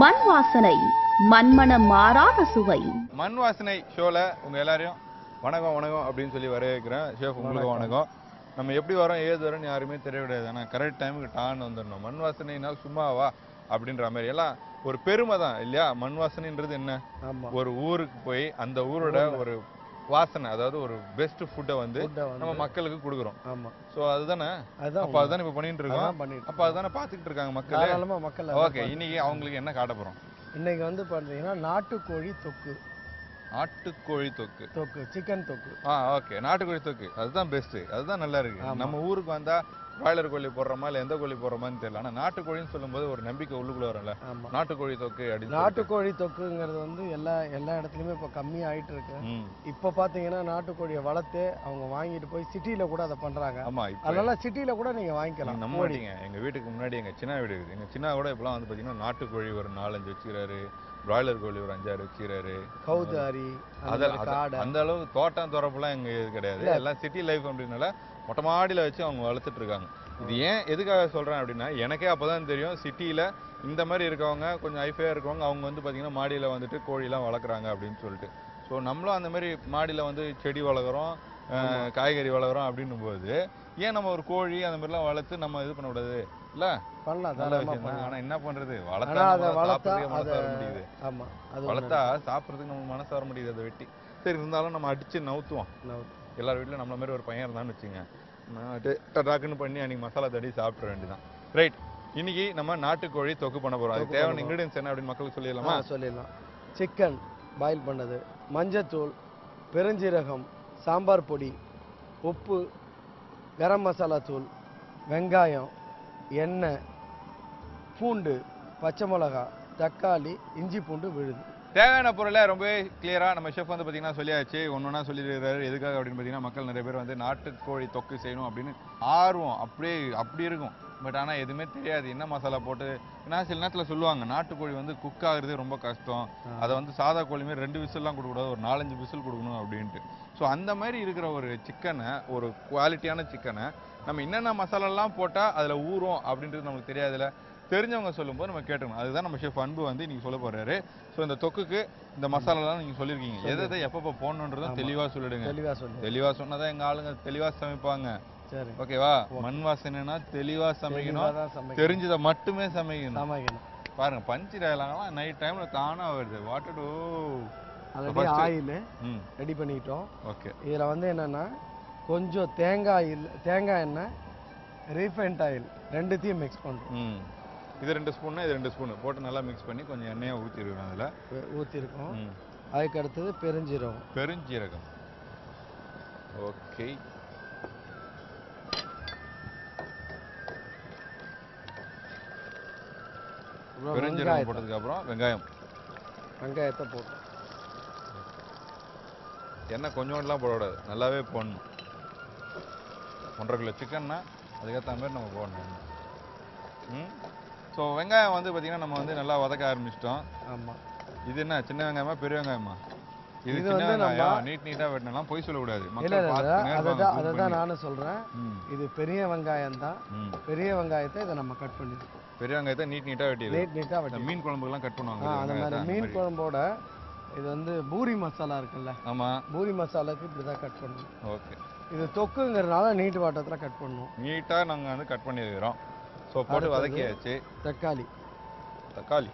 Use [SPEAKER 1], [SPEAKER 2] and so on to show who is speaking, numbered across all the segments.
[SPEAKER 1] மண் வாசனை மண்மனம் மாறாத சுவை.
[SPEAKER 2] மண் வாசனை ஷோல உங்க எல்லாரையும் வணக்கம் வணக்கம் அப்படின்னு சொல்லி வரவேற்கிறேன். ஷேஃப் உங்களுக்கு வணக்கம். நம்ம எப்படி வரோம் ஏது வரோம்னு யாருமே தெரிய கிடையாது ஆனால் கரெக்ட் டைமுக்கு டான் வந்துடணும். மண் வாசனைனால் சும்மாவா அப்படின்ற மாதிரி. எல்லாம் ஒரு பெருமை தான் இல்லையா? மண் வாசனைன்றது என்ன ஒரு ஊருக்கு போய் அந்த ஊரோட ஒரு வாசனை அதாவது ஒரு பெஸ்ட் ஃபுட்டை வந்து நம்ம மக்களுக்கு கொடுக்குறோம்.
[SPEAKER 3] ஆமா.
[SPEAKER 2] ஸோ அதுதானே?
[SPEAKER 3] அதுதான்
[SPEAKER 2] அப்போ அதுதானே இப்போ பண்ணிட்டு இருக்கோம்?
[SPEAKER 3] பண்ணிட்டு
[SPEAKER 2] அப்போ அதுதானே பார்த்துக்கிட்டு இருக்காங்க மக்கள்?
[SPEAKER 3] மக்கள்
[SPEAKER 2] ஓகே இன்னைக்கு அவங்களுக்கு என்ன காட்ட போறோம்?
[SPEAKER 3] இன்னைக்கு வந்து பாத்தீங்கன்னா நாட்டுக்கோழி தொக்கு.
[SPEAKER 2] நாட்டுக்கோழி தொக்கு.
[SPEAKER 3] தொக்கு சிக்கன் தொக்கு.
[SPEAKER 2] ஆ ஓகே நாட்டுக்கோழி தொக்கு. அதுதான் பெஸ்ட் அதுதான் நல்லா இருக்கு. நம்ம ஊருக்கு வந்தா பிராய்லர் கோழி போடுறோமா இல்ல எந்த கோழி போடுறோமான்னு தெரியல. ஆனா நாட்டுக்கோழின்னு சொல்லும்போது ஒரு நம்பிக்கை உள்ளுக்குள்ள வரும்ல. நாட்டுக்கோழி தொக்கு அப்படின்னு.
[SPEAKER 3] நாட்டுக்கோழி தொக்குங்கிறது வந்து எல்லா எல்லா இடத்துலயுமே இப்போ கம்மி ஆயிட்டு இருக்கு இப்போ பாத்தீங்கன்னா நாட்டுக்கோழியை வளர்த்து அவங்க வாங்கிட்டு போய் சிட்டில கூட அதை பண்றாங்க.
[SPEAKER 2] ஆமா இப்போ
[SPEAKER 3] அதனால சிட்டில கூட நீங்க
[SPEAKER 2] நீங்க
[SPEAKER 3] வாங்கிக்கலாம்
[SPEAKER 2] நம்ப
[SPEAKER 3] கோழி.
[SPEAKER 2] மாட்டீங்க. எங்க வீட்டுக்கு முன்னாடி எங்க சின்ன வீடு இருக்குது. எங்க சின்ன கூட இப்பெல்லாம் வந்து பாத்தீங்கன்னா நாட்டுக்கோழி ஒரு நாலஞ்சு வச்சுக்கிறாரு. பிராய்லர் கோழி ஒரு அஞ்சாறு வச்சுக்கிறாரு
[SPEAKER 3] கௌதாரி
[SPEAKER 2] அதெல்லாம் அந்த அளவுக்கு தோட்டம் துறப்புலாம் எங்க இது கிடையாது. எல்லாம் சிட்டி லைஃப் அப்படின்னால மொட்டை மாடியில வச்சு அவங்க வளர்த்துட்டு இருக்காங்க. இது ஏன் எதுக்காக சொல்றேன் அப்படின்னா எனக்கே அப்பதான் தெரியும் சிட்டில இந்த மாதிரி இருக்கவங்க கொஞ்சம் ஐஃபையா இருக்கவங்க அவங்க வந்து பாத்தீங்கன்னா மாடியில வந்துட்டு கோழிலாம் வளர்க்குறாங்க அப்படின்னு சொல்லிட்டு. ஸோ நம்மளும் அந்த மாதிரி மாடியில வந்து செடி வளர்க்குறோம் காய்கறி வளர்க்குறோம் அப்படின்னும் போது ஏன் நம்ம ஒரு கோழி அந்த மாதிரிலாம் வளர்த்து நம்ம இது பண்ணக்கூடாது? இல்ல
[SPEAKER 3] பண்ணலாம்
[SPEAKER 2] நல்ல விஷயம் தான் ஆனா என்ன பண்றது? வளர்த்தா
[SPEAKER 3] அதை வளர்த்தா
[SPEAKER 2] மனசு வர முடியுது.
[SPEAKER 3] ஆமா அது
[SPEAKER 2] வளர்த்தா சாப்பிட்றதுக்கு நம்ம மனசு வர முடியுது அதை வெட்டி. சரி இருந்தாலும் நம்ம அடிச்சு நவுத்துவோம். எல்லார் வீட்லயும் நம்மள மாதிரி ஒரு பையன் இருந்தான்னு வச்சுங்க. டடாக்குன்னு பண்ணி அன்னைக்கு மசாலா தடி சாப்பிட்ற வேண்டியதான் ரைட் இன்னைக்கு நம்ம நாட்டுக்கோழி தொக்கு பண்ண போறோம். அதுக்கு
[SPEAKER 3] தொக்கு
[SPEAKER 2] தேவையான இன்கிரீடியன்ஸ் என்ன அப்படின்னு மக்களுக்கு சொல்லிடலாமா?
[SPEAKER 3] சொல்லிடலாம். சிக்கன் பாயில் பண்ணது மஞ்சத்தூள் பெருஞ்சீரகம் சாம்பார் பொடி உப்பு கரம் மசாலா தூள் வெங்காயம் எண்ணெய் பூண்டு பச்சை மிளகா தக்காளி இஞ்சி பூண்டு விழுது.
[SPEAKER 2] தேவையான பொருளை ரொம்பவே கிளியரா நம்ம ஷெஃப் வந்து பாத்தீங்கன்னா சொல்லியாச்சு. ஒன்னொன்னா சொல்லியிருக்காரு எதுக்காக அப்படின்னு பாத்தீங்கன்னா மக்கள் நிறைய பேர் வந்து நாட்டுக்கோழி தொக்கு செய்யணும் அப்படின்னு ஆர்வம். அப்படியே அப்படி இருக்கும். பட் ஆனா எதுவுமே தெரியாது. என்ன மசாலா போட்டு ஏன்னா சில நேரத்துல சொல்லுவாங்க நாட்டுக்கோழி வந்து குக் ஆகுறது ரொம்ப கஷ்டம். அதை வந்து சாதா கோழி மாதிரி ரெண்டு விசில்லாம் கொடுக்கக்கூடாது. ஒரு நாலஞ்சு விசில் கொடுக்கணும் அப்படின்ட்டு. ஸோ அந்த மாதிரி இருக்கிற ஒரு சிக்கனை ஒரு குவாலிட்டியான சிக்கனை நம்ம என்னென்ன மசாலாலாம் போட்டால் அதில் ஊறும் அப்படின்றது நமக்கு தெரியாதுல தெரிஞ்சவங்க சொல்லும்போது நம்ம கேட்டுக்கணும். அதுதான் நம்ம ஷெஃப் அன்பு வந்து இன்னைக்கு சொல்ல போறாரு. ஸோ இந்த தொக்குக்கு இந்த மசாலாலாம் நீங்கள் சொல்லியிருக்கீங்க எதை எதை எப்பப்போ போடணுன்றதும். தெளிவாக சொல்லிடுங்க.
[SPEAKER 3] தெளிவா சொல்லு
[SPEAKER 2] தெளிவாக சொன்னாதான் எங்கள் ஆளுங்க தெளிவாக சமைப்பாங்க.
[SPEAKER 3] சரி.
[SPEAKER 2] ஓகேவா. மண் வாசனைனா தெளிவாக சமைக்கணும். தெரிஞ்சதை மட்டுமே சமைக்கணும்.
[SPEAKER 3] சமைக்கணும்.
[SPEAKER 2] பாருங்க பஞ்சு டயலாகலாம் நைட் டைம்ல தானா வருது. Water too
[SPEAKER 3] already oil. Ready பண்ணிட்டோம்.
[SPEAKER 2] ஓகே.
[SPEAKER 3] இதில் வந்து என்னன்னா கொஞ்சம் தேங்காய் தேங்காய் எண்ணெய் ரீஃபைண்ட் ஆயில் ரெண்டுத்தையும் மிக்ஸ் பண்ணுறோம்
[SPEAKER 2] ம். இது ரெண்டு ஸ்பூன் இது ரெண்டு ஸ்பூன். போட்டு நல்லா மிக்ஸ் பண்ணி கொஞ்சம் எண்ணெயை ஊற்றிடுவேன் அதில்.
[SPEAKER 3] ஊற்றிருக்கோம் அதுக்கு அடுத்தது பெருஞ்சீரகம்.
[SPEAKER 2] பெருஞ்சீரகம். ஓகே. பெருஞ்சீரகம் போட்டதுக்கு அப்புறம் வெங்காயம்.
[SPEAKER 3] வெங்காயத்தை போட்டோம்.
[SPEAKER 2] எண்ணெய் கொஞ்சோண்டுலாம் போடக்கூடாது. நல்லாவே போடணும். ஒன்றரை கிலோ சிக்கன்னா அதுக்கேற்ற மாதிரி நம்ம போடணும். ம்? ஸோ வெங்காயம் வந்து பார்த்திங்கன்னா நம்ம வந்து நல்லா வதக்க ஆரம்பிச்சிட்டோம்.
[SPEAKER 3] ஆமாம்
[SPEAKER 2] இது என்ன சின்ன வெங்காயமா பெரிய வெங்காயமா? இது சின்ன
[SPEAKER 3] வந்து நம்ம-
[SPEAKER 2] வெங்காயம். நீட் நீட்டா வெட்டலாம் பொய் சொல்லக்கூடாது. பார்த்துனே
[SPEAKER 3] அதை தான். நானும் சொல்கிறேன்
[SPEAKER 2] ம்,
[SPEAKER 3] இது பெரிய வெங்காயம் தான். பெரிய வெங்காயத்தை இதை நம்ம கட் பண்ணிருக்கோம்
[SPEAKER 2] பெரிய வெங்காயத்தை நீட் நீட்டா வெட்டிடு
[SPEAKER 3] நீட் நீட்டாக
[SPEAKER 2] இந்த
[SPEAKER 3] வெட்டி
[SPEAKER 2] மீன் குழம்புக்கெல்லாம் கட் பண்ணுவாங்க
[SPEAKER 3] அந்த மாதிரி மீன். குழம்போட இது வந்து பூரி மசாலா இருக்குல்ல.
[SPEAKER 2] ஆமா.
[SPEAKER 3] பூரி மசாலாக்கு இப்படி தான் கட் பண்ணணும்
[SPEAKER 2] ஓகே.
[SPEAKER 3] இது தொக்குங்கிறதுனால நீட்டு வாட்டத்தில் கட் பண்ணணும்
[SPEAKER 2] நீட்டா நாங்க வந்து கட் பண்ணிருக்கிறோம். ஸோ போட்டு. வதக்கியாச்சு.
[SPEAKER 3] தக்காளி.
[SPEAKER 2] தக்காளி.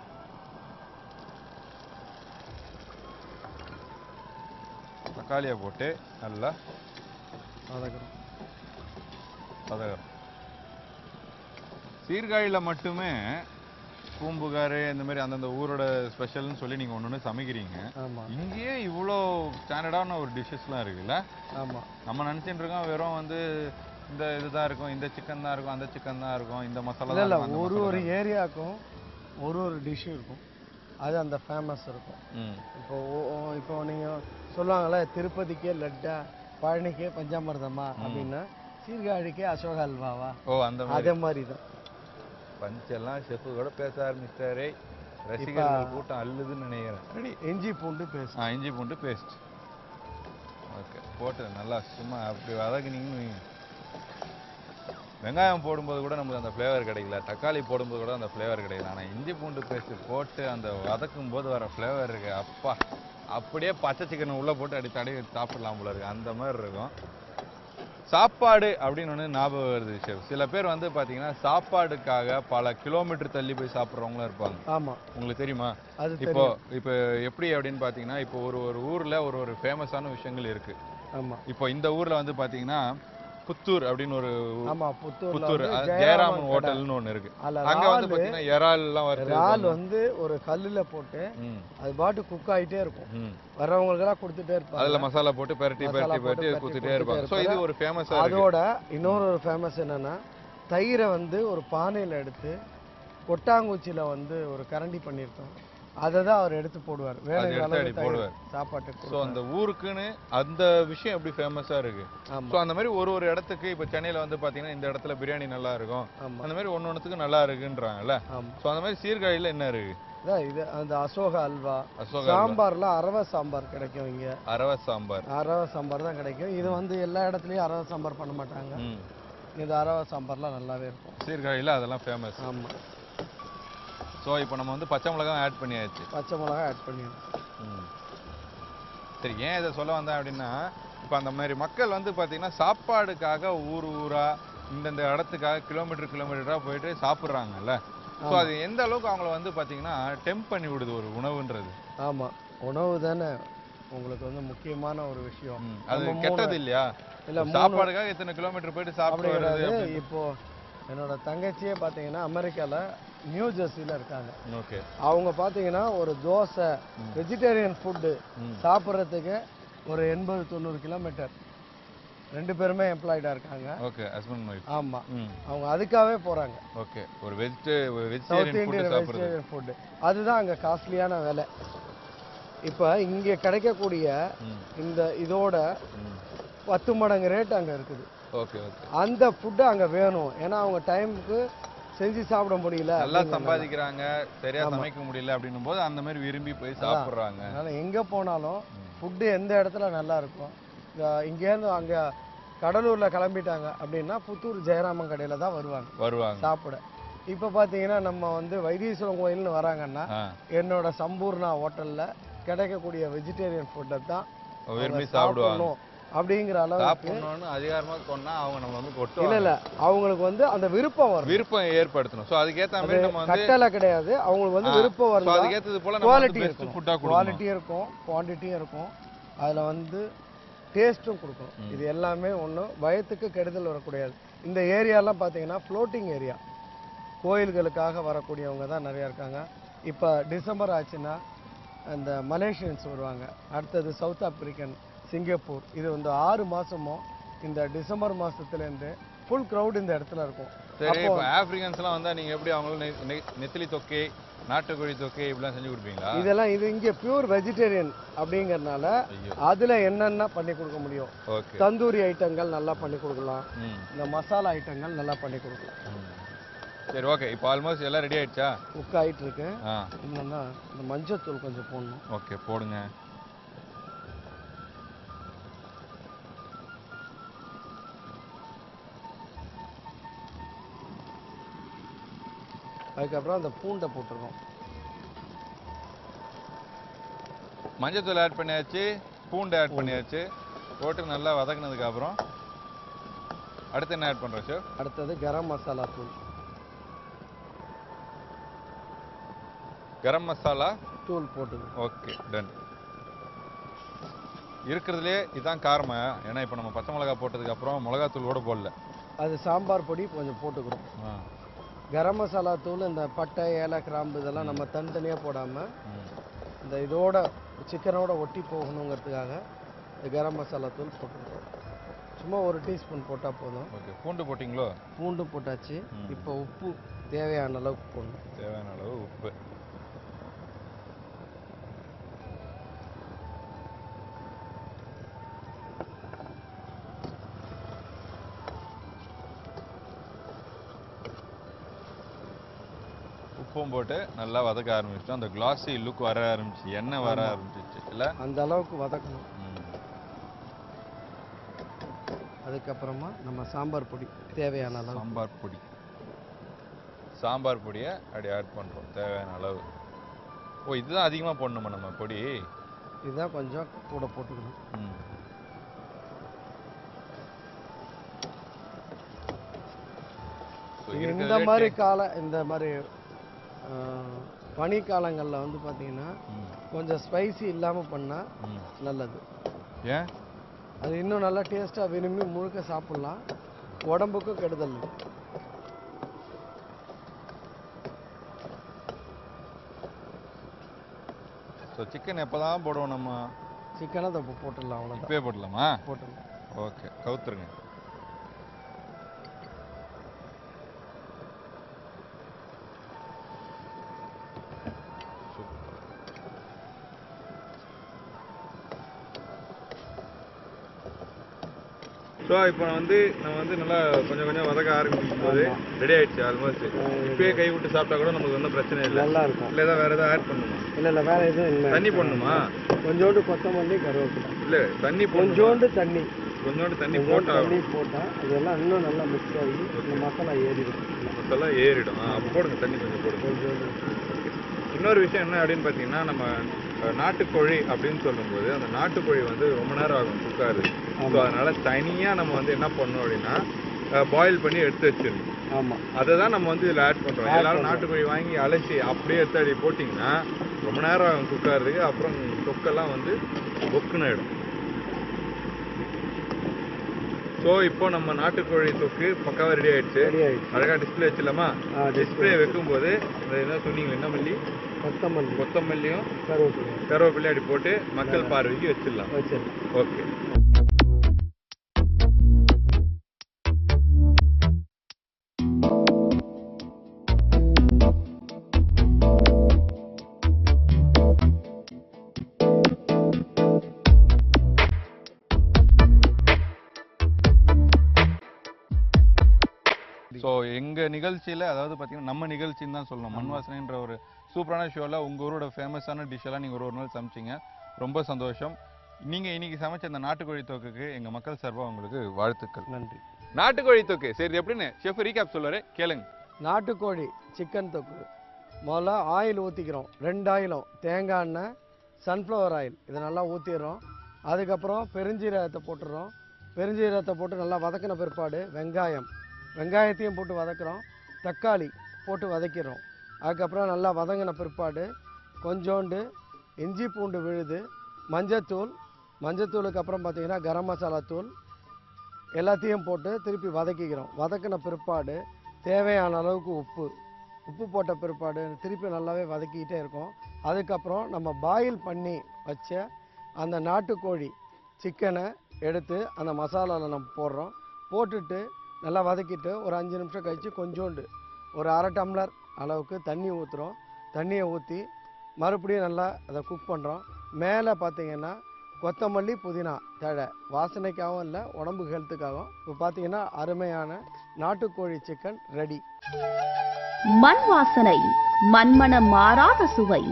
[SPEAKER 2] தக்காளியை போட்டு நல்லா
[SPEAKER 3] வதக்குறோம்
[SPEAKER 2] வதக்குறோம் சீர்காழியில் மட்டுமே பூம்புகார் இந்த மாதிரி அந்தந்த ஊரோட ஸ்பெஷல்னு சொல்லி நீங்கள் ஒன்று ஒன்று சமைக்கிறீங்க. இங்கேயே இவ்வளோ ஸ்டாண்டர்டான ஒரு டிஷ்ஷஸ்லாம் இருக்குல்ல?
[SPEAKER 3] ஆமாம்
[SPEAKER 2] நம்ம நினச்சிட்டு இருக்கோம் வெறும் வந்து இந்த இதுதான் இருக்கும் இந்த சிக்கன் தான் இருக்கும் அந்த சிக்கன் தான் இருக்கும் இந்த மசாலா
[SPEAKER 3] இல்லை ஒரு ஒரு ஏரியாவுக்கும் ஒரு ஒரு டிஷ்ஷும் இருக்கும். அது அந்த ஃபேமஸ் இருக்கும். இப்போ இப்போ நீங்கள் சொல்லுவாங்கள்ல திருப்பதிக்கே லட்டா பழனிக்கே பஞ்சாமிர்தமா அப்படின்னா சீர்காழிக்கே அசோக அல்வாவா?
[SPEAKER 2] ஓ அந்த
[SPEAKER 3] அதே மாதிரி தான்
[SPEAKER 2] பஞ்செல்லாம் செஃப் கூட பேச ஆரம்பிச்சிட்டாரே. ரசிகர்கள் கூட்டம் அள்ளுதுன்னு நினைக்கிறேன். ரெடி
[SPEAKER 3] இஞ்சி பூண்டு பேஸ்ட்.
[SPEAKER 2] ஆ இஞ்சி பூண்டு பேஸ்ட். ஓகே போட்டு நல்லா சும்மா அப்படி வதக்குனீங்கன்னு வெங்காயம் போடும்போது கூட நமக்கு அந்த ஃப்ளேவர் கிடைக்கல. தக்காளி போடும்போது கூட அந்த ஃப்ளேவர் கிடைக்கல. ஆனால் இஞ்சி பூண்டு பேஸ்ட் போட்டு அந்த வதக்கும் போது வர ஃப்ளேவர் இருக்கு. அப்பா அப்படியே பச்சை சிக்கனை உள்ளே போட்டு அடி தடவி சாப்பிடலாம் போல இருக்கு. அந்த மாதிரி இருக்கும். சாப்பாடு அப்படின்னு ஒன்று ஞாபகம் வருது ஷெஃப் சில பேர் வந்து பார்த்தீங்கன்னா சாப்பாடுக்காக பல கிலோமீட்டர் தள்ளி போய் சாப்பிட்றவங்களும் இருப்பாங்க.
[SPEAKER 3] ஆமா.
[SPEAKER 2] உங்களுக்கு தெரியுமா?
[SPEAKER 3] அது
[SPEAKER 2] இப்போ இப்போ எப்படி அப்படின்னு பார்த்தீங்கன்னா இப்போ ஒரு ஒரு ஊர்ல ஒரு ஒரு ஃபேமஸான விஷயங்கள் இருக்கு.
[SPEAKER 3] ஆமா.
[SPEAKER 2] இப்போ இந்த ஊர்ல வந்து பார்த்தீங்கன்னா புத்தூர் அப்படின்னு ஒரு
[SPEAKER 3] ஆமா
[SPEAKER 2] புத்தூர் அஹ்,
[SPEAKER 3] ஜெயராமன்.
[SPEAKER 2] ஹோட்டல்னு ஒன்று இருக்கு.
[SPEAKER 3] அதுல
[SPEAKER 2] அங்க வந்து
[SPEAKER 3] இறாலு
[SPEAKER 2] பார்த்தீங்கன்னா இறால் எல்லாம் வறுத்து
[SPEAKER 3] இறால் வந்து ஒரு கல்லுல போட்டு அது பாட்டு குக் ஆயிட்டே இருக்கும்.
[SPEAKER 2] ம்.
[SPEAKER 3] வர்றவங்களுக்கெல்லாம் கொடுத்துட்டே
[SPEAKER 2] அதுல
[SPEAKER 3] இருப்பாங்க
[SPEAKER 2] மசாலா போட்டு பெரட்டி பெரட்டி பெரட்டி குத்துட்டே இருப்பாங்க. ஸோ
[SPEAKER 3] கொடுத்துட்டே
[SPEAKER 2] இது ஒரு ஃபேமஸா
[SPEAKER 3] அதோட இன்னொரு ஒரு ஃபேமஸ் என்னன்னா தயிரை வந்து ஒரு பானையில எடுத்து கொட்டாங்குச்சியில வந்து ஒரு கரண்டி பண்ணியிருக்கோம். அதை தான் அவர் எடுத்து போடுவார். தயிர்
[SPEAKER 2] போடுவார்.
[SPEAKER 3] சாப்பாட்டுக்கு
[SPEAKER 2] ஸோ. அந்த ஊருக்குன்னு அந்த விஷயம் எப்படி ஃபேமஸா இருக்கு? ஸோ அந்த மாதிரி ஒரு ஒரு இடத்துக்கு இப்போ சென்னையில வந்து பார்த்தீங்கன்னா இந்த இடத்துல பிரியாணி நல்லா இருக்கும். அந்த மாதிரி ஒன்று ஒன்றுத்துக்கு நல்லா இருக்குன்றாங்கல்ல? ஸோ அந்த மாதிரி சீர்காழியில என்ன இருக்கு?
[SPEAKER 3] இது அந்த அசோக அல்வா.
[SPEAKER 2] அசோகா
[SPEAKER 3] சாம்பார்ல அரவை சாம்பார் கிடைக்கும் இங்க.
[SPEAKER 2] அரவ சாம்பார்.
[SPEAKER 3] அரவை சாம்பார் தான் கிடைக்கும். இது வந்து எல்லா இடத்துலயும் அரவை சாம்பார் பண்ண மாட்டாங்க. இது அரவை சாம்பார்லாம் நல்லாவே இருக்கும்.
[SPEAKER 2] சீர்காழியில அதெல்லாம் ஃபேமஸ்
[SPEAKER 3] ஆமா.
[SPEAKER 2] ஸோ இப்போ நம்ம வந்து பச்சை மிளகாய் ஆட் பண்ணியாச்சு.
[SPEAKER 3] பச்சை மிளகாய் ஆட்
[SPEAKER 2] ம். சரி ஏன் இதை சொல்ல வந்தேன் அப்படின்னா இப்போ அந்த மாதிரி மக்கள் வந்து பார்த்தீங்கன்னா சாப்பாடுக்காக ஊர் ஊரா இந்தந்த இடத்துக்காக கிலோமீட்டர் கிலோமீட்டரா போயிட்டு சாப்பிட்றாங்கல்ல. ஸோ அது எந்த அளவுக்கு அவங்கள வந்து பார்த்தீங்கன்னா டெம்ப் பண்ணி விடுது ஒரு உணவுன்றது.
[SPEAKER 3] ஆமா. உணவு தானே உங்களுக்கு வந்து முக்கியமான ஒரு விஷயம்.
[SPEAKER 2] அது கெட்டது இல்லையா?
[SPEAKER 3] இல்ல
[SPEAKER 2] சாப்பாடுக்காக இத்தனை கிலோமீட்டர் போயிட்டு
[SPEAKER 3] கிடையாது. இப்போ என்னோட தங்கச்சியே பார்த்தீங்கன்னா அமெரிக்கால நியூ ஜெர்சியில் இருக்காங்க.
[SPEAKER 2] ஓகே.
[SPEAKER 3] அவங்க பார்த்தீங்கன்னா ஒரு தோசை வெஜிடேரியன் ஃபுட்டு. சாப்பிட்றதுக்கு ஒரு எண்பது தொண்ணூறு கிலோமீட்டர். ரெண்டு பேருமே எம்ப்ளாய்டாக இருக்காங்க.
[SPEAKER 2] ஓகே ஹஸ்பண்ட் ஒய்ஃப்
[SPEAKER 3] ஆமாம் அவங்க அதுக்காகவே போகிறாங்க
[SPEAKER 2] ஓகே ஒரு vegeta
[SPEAKER 3] south Indian vegetarian food அதுதான் அங்கே காஸ்ட்லியான விலை. இப்போ இங்கே கிடைக்கக்கூடிய இந்த இதோட பத்து மடங்கு ரேட் அங்கே இருக்குது.
[SPEAKER 2] Okay okay.
[SPEAKER 3] அந்த ஃபுட்டு அங்கே வேணும். ஏன்னா அவங்க டைமுக்கு செஞ்சு சாப்பிட முடியல
[SPEAKER 2] நல்லா. சம்பாதிக்கிறாங்க. சரியா சமைக்க முடியல அப்படின்னும் போது அந்த மாதிரி விரும்பி போய் சாப்பிடுறாங்க.
[SPEAKER 3] அதனால எங்கே போனாலும் ஃபுட்டு எந்த இடத்துல நல்லா இருக்கும். இங்கேருந்து அங்கே கடலூரில் கிளம்பிட்டாங்க அப்படின்னா புத்தூர் ஜெயராமன் கடையில் தான் வருவாங்க.
[SPEAKER 2] வருவாங்க.
[SPEAKER 3] சாப்பிட. இப்போ பார்த்தீங்கன்னா நம்ம வந்து வைத்தீஸ்வரன் கோயில்னு வராங்கன்னா என்னோட சம்பூர்ணா ஹோட்டலில் கிடைக்கக்கூடிய வெஜிடேரியன் ஃபுட்டை தான்
[SPEAKER 2] விரும்பி சாப்பிடுவாங்க.
[SPEAKER 3] அப்படிங்கிற அளவுக்கு
[SPEAKER 2] சாப்பிடணும்னு அதிகாரமா சொன்னா அவங்க நம்ம வந்து
[SPEAKER 3] இல்ல
[SPEAKER 2] கொட்டுவாங்க.
[SPEAKER 3] இல்ல அவங்களுக்கு வந்து அந்த விருப்பம் வரும்
[SPEAKER 2] விருப்பம் ஏற்படுத்தணும். சோ அதுக்கேத்த மாதிரி நம்ம வந்து
[SPEAKER 3] கட்டளை கிடையாது. அவங்களுக்கு வந்து விருப்பம் வரும்
[SPEAKER 2] அதுக்கேத்தது போல
[SPEAKER 3] குவாலிட்டி இருக்கும்
[SPEAKER 2] ஃபுட்டா
[SPEAKER 3] குவாலிட்டியும் இருக்கும் குவான்டிட்டியும் இருக்கும். அதில் வந்து டேஸ்ட்டும் கொடுக்கும். இது எல்லாமே ஒன்றும் வயத்துக்கு கெடுதல் வரக்கூடாது இந்த ஏரியாலாம் பார்த்தீங்கன்னா ஃப்ளோட்டிங் ஏரியா கோயில்களுக்காக வரக்கூடியவங்க தான் நிறையா இருக்காங்க. இப்போ டிசம்பர் ஆச்சுன்னா அந்த மலேசியன்ஸ் வருவாங்க. அடுத்தது சவுத் ஆப்பிரிக்கன் சிங்கப்பூர். இது வந்து ஆறு மாதமும் இந்த டிசம்பர் மாதத்துலேருந்து ஃபுல் க்ரௌட் இந்த இடத்துல இருக்கும்.
[SPEAKER 2] சரி இப்போ ஆப்பிரிக்கன்ஸ் எல்லாம் வந்தா நீங்க எப்படி அவங்களும் நெத்திலி தொக்கை நாட்டுக்கோழி தொக்கை இப்படிலாம் செஞ்சு கொடுப்பீங்களா?
[SPEAKER 3] இதெல்லாம் இது இங்கே பியூர் வெஜிடேரியன் அப்படிங்கறதுனால அதுல என்னென்ன பண்ணி கொடுக்க முடியும்? தந்தூரி ஐட்டங்கள் நல்லா பண்ணி கொடுக்கலாம். இந்த மசாலா ஐட்டங்கள் நல்லா பண்ணி கொடுக்கலாம்.
[SPEAKER 2] சரி ஓகே இப்போ ஆல்மோஸ்ட் எல்லாம் ரெடி ஆயிடுச்சா?
[SPEAKER 3] குக் ஆயிட்டு இருக்கு. என்னன்னா இந்த மஞ்சத்தூள் கொஞ்சம் போடணும்.
[SPEAKER 2] ஓகே போடுங்க.
[SPEAKER 3] அதுக்கப்புறம் அந்த பூண்டை போட்டுருக்கோம்
[SPEAKER 2] மஞ்சத்தூள் ஆட் பண்ணியாச்சு பூண்டு ஆட் பண்ணியாச்சு. போட்டு நல்லா வதக்குனதுக்கு அப்புறம் அடுத்து என்ன ஆட் பண்றோம் சார்
[SPEAKER 3] அடுத்தது கரம் மசாலா தூள்.
[SPEAKER 2] கரம் மசாலா?
[SPEAKER 3] தூள் போட்டுக்கணும்.
[SPEAKER 2] ஓகே டன் இருக்கிறதுலே இதுதான் காரமா? ஏன்னா இப்போ நம்ம பச்சை மிளகா போட்டதுக்கு அப்புறம் மிளகாத்தூள் கூட போடல.
[SPEAKER 3] அது சாம்பார் பொடி கொஞ்சம் போட்டுக்கிறோம்
[SPEAKER 2] ஆ.
[SPEAKER 3] கரம் மசாலா தூள் இந்த பட்டை ஏலை கிராம்பு இதெல்லாம் நம்ம தனித்தனியாக போடாமல். இந்த இதோட சிக்கனோட ஒட்டி போகணுங்கிறதுக்காக இந்த கரம் மசாலா தூள் போட்டுருக்கோம். சும்மா ஒரு டீஸ்பூன் போட்டால் போதும்.
[SPEAKER 2] ஓகே பூண்டு போட்டிங்களோ?
[SPEAKER 3] பூண்டு போட்டாச்சு. இப்போ உப்பு தேவையான அளவுக்கு போடணும்.
[SPEAKER 2] தேவையான அளவு உப்பு. உப்பும் போட்டு நல்லா வதக்க ஆரம்பிச்சிட்டோம். அந்த கிளாஸி லுக் வர ஆரம்பிச்சு எண்ணெய் வர ஆரம்பிச்சிச்சு இல்ல
[SPEAKER 3] அந்த அளவுக்கு வதக்கணும். அதுக்கப்புறமா நம்ம சாம்பார் பொடி தேவையான அளவு.
[SPEAKER 2] சாம்பார் பொடி. சாம்பார் பொடியை அப்படி ஆட் பண்ணுறோம் தேவையான அளவு. ஓ இதுதான் அதிகமாக போடணுமா நம்ம பொடி?
[SPEAKER 3] இதுதான் கொஞ்சம் கூட போட்டுக்கணும்.
[SPEAKER 2] ம்.
[SPEAKER 3] இந்த மாதிரி கால இந்த மாதிரி பனி காலங்களில் வந்து பார்த்தீங்கன்னா கொஞ்சம் ஸ்பைசி இல்லாமல் பண்ணால். நல்லது.
[SPEAKER 2] ஏன்?
[SPEAKER 3] அது இன்னும் நல்லா டேஸ்ட்டாக விரும்பி முழுக்க சாப்பிட்லாம். உடம்புக்கும் கெடுதல்.
[SPEAKER 2] ஸோ சிக்கன் எப்போ தான் போடுவோம் நம்ம?
[SPEAKER 3] சிக்கனை போட்டுடலாம் அவ்வளோதான்
[SPEAKER 2] இப்பயே போடலாமா
[SPEAKER 3] போட்டுடலாம்.
[SPEAKER 2] ஓகே கவுத்துருங்க. ஸோ இப்போ வந்து நம்ம வந்து நல்லா கொஞ்சம் கொஞ்சம் வதக்க ஆரம்பிக்கும் போது ரெடி ஆயிடுச்சு ஆல்மோஸ்ட் இப்பயே கை விட்டு சாப்பிட்டா கூட நமக்கு ஒன்றும் பிரச்சனை இல்லை.
[SPEAKER 3] நல்லா இருக்கும்.
[SPEAKER 2] இல்லை ஏதாவது வேறு ஏதாவது ஆட் பண்ணணுமா
[SPEAKER 3] இல்லை இல்லை வேறு எதுவும் இல்லை.
[SPEAKER 2] தண்ணி போடணுமா?
[SPEAKER 3] கொஞ்சோண்டு கொத்தமல்லி கருவேப்பிலை.
[SPEAKER 2] இல்லை தண்ணி
[SPEAKER 3] கொஞ்சோண்டு தண்ணி.
[SPEAKER 2] கொஞ்சோண்டு தண்ணி போட்டா
[SPEAKER 3] தண்ணி போட்டால் அதெல்லாம் இன்னும் நல்லா மிக்ஸ் ஆகி இந்த மசாலா ஏறிடும்.
[SPEAKER 2] மசாலா ஏறிடும். ஆ அப்போ போடுங்க தண்ணி கொஞ்சம் போடுங்க. இன்னொரு விஷயம் என்ன அப்படின்னு பார்த்தீங்கன்னா நம்ம நாட்டுக்கோழி அப்படின்னு சொல்லும்போது அந்த நாட்டுக்கோழி வந்து ரொம்ப நேரம் ஆகும் குக்காரு ஸோ அதனால தனியாக நம்ம வந்து என்ன பண்ணணும் அப்படின்னா பாயில் பண்ணி எடுத்து வச்சிடணும்.
[SPEAKER 3] ஆமாம்
[SPEAKER 2] அதை தான் நம்ம வந்து இதில் ஆட் பண்ணுறோம் எல்லாரும் நாட்டுக்கோழி வாங்கி அலசி அப்படியே எடுத்து அப்படி போட்டிங்கன்னா ரொம்ப நேரம் ஆகும் குக்காருக்கு அப்புறம் தொக்கெல்லாம் வந்து பொக்குன்னு ஆயிடும். ஸோ இப்போ நம்ம நாட்டுக்கோழி தொக்கு பக்காவாக ரெடி ஆயிடுச்சு.
[SPEAKER 3] ரெடி ஆயிடுச்சு.
[SPEAKER 2] அழகா டிஸ்பிளே வச்சிடலாமா? டிஸ்பிளே வைக்கும்போது இந்த என்ன சொன்னீங்களே என்ன மல்லி?
[SPEAKER 3] கொத்தமல்லி.
[SPEAKER 2] கொத்தமல்லியும்
[SPEAKER 3] கருவேப்பிலை
[SPEAKER 2] கருவேப்பிலை அப்படி போட்டு மக்கள் பார்வைக்கு வச்சிடலாம்.
[SPEAKER 3] வச்சிடலாம்.
[SPEAKER 2] ஓகே. நிகழ்ச்சியில் அதாவது பார்த்தீங்கன்னா நம்ம நிகழ்ச்சின்னு தான் சொல்லணும். மண் வாசனைன்ற ஒரு சூப்பரான ஷோவில் உங்கள் ஊரோட ஃபேமஸான டிஷ் எல்லாம் நீங்கள் ஒரு ஒரு நாள் சமைச்சிங்க. ரொம்ப சந்தோஷம். நீங்கள் இன்னைக்கு சமைச்ச அந்த நாட்டுக்கோழி தொக்குக்கு எங்கள் மக்கள் சார்பாக உங்களுக்கு வாழ்த்துக்கள்.
[SPEAKER 3] நன்றி.
[SPEAKER 2] நாட்டுக்கோழி தொக்கு. சரி எப்படின்னு ஷெஃப் ரீகேப் சொல்லுவாரு. கேளுங்க.
[SPEAKER 3] நாட்டுக்கோழி சிக்கன் தொக்கு. முதல்ல ஆயில் ஊற்றிக்கிறோம் ரெண்டு ஆயிலும் தேங்காய் எண்ணெய் சன்ஃப்ளவர் ஆயில் இதை நல்லா ஊற்றிடுறோம் அதுக்கப்புறம் பெருஞ்சீரகத்தை போட்டுடுறோம். பெருஞ்சீரகத்தை போட்டு நல்லா வதக்கின பிற்பாடு வெங்காயம். வெங்காயத்தையும் போட்டு வதக்குறோம். தக்காளி போட்டு வதக்கிடுறோம் அதுக்கப்புறம் நல்லா வதங்கின பிற்பாடு கொஞ்சோண்டு இஞ்சி பூண்டு விழுது மஞ்சத்தூள் மஞ்சத்தூளுக்கு அப்புறம் பார்த்தீங்கன்னா கரம் மசாலா தூள் எல்லாத்தையும் போட்டு திருப்பி வதக்கிக்கிறோம். வதக்கின பிற்பாடு தேவையான அளவுக்கு உப்பு உப்பு போட்ட பிற்பாடு திருப்பி நல்லாவே வதக்கிக்கிட்டே இருக்கும். அதுக்கப்புறம் நம்ம பாயில் பண்ணி வச்ச அந்த நாட்டுக்கோழி சிக்கனை எடுத்து அந்த மசாலாவில் நம்ம போடுறோம். போட்டுட்டு நல்லா வதக்கிட்டு ஒரு அஞ்சு நிமிஷம் கழித்து கொஞ்சோண்டு ஒரு அரை டம்ளர் அளவுக்கு தண்ணி ஊற்றுறோம் தண்ணியை ஊற்றி மறுபடியும் நல்லா அதை குக் பண்ணுறோம் மேலே பார்த்தீங்கன்னா கொத்தமல்லி புதினா தழை. வாசனைக்காகவும் இல்லை உடம்பு ஹெல்த்துக்காகவும் இப்போ பார்த்தீங்கன்னா அருமையான நாட்டுக்கோழி சிக்கன் ரெடி
[SPEAKER 1] மண் வாசனை மண்மணம் மாறாத சுவை.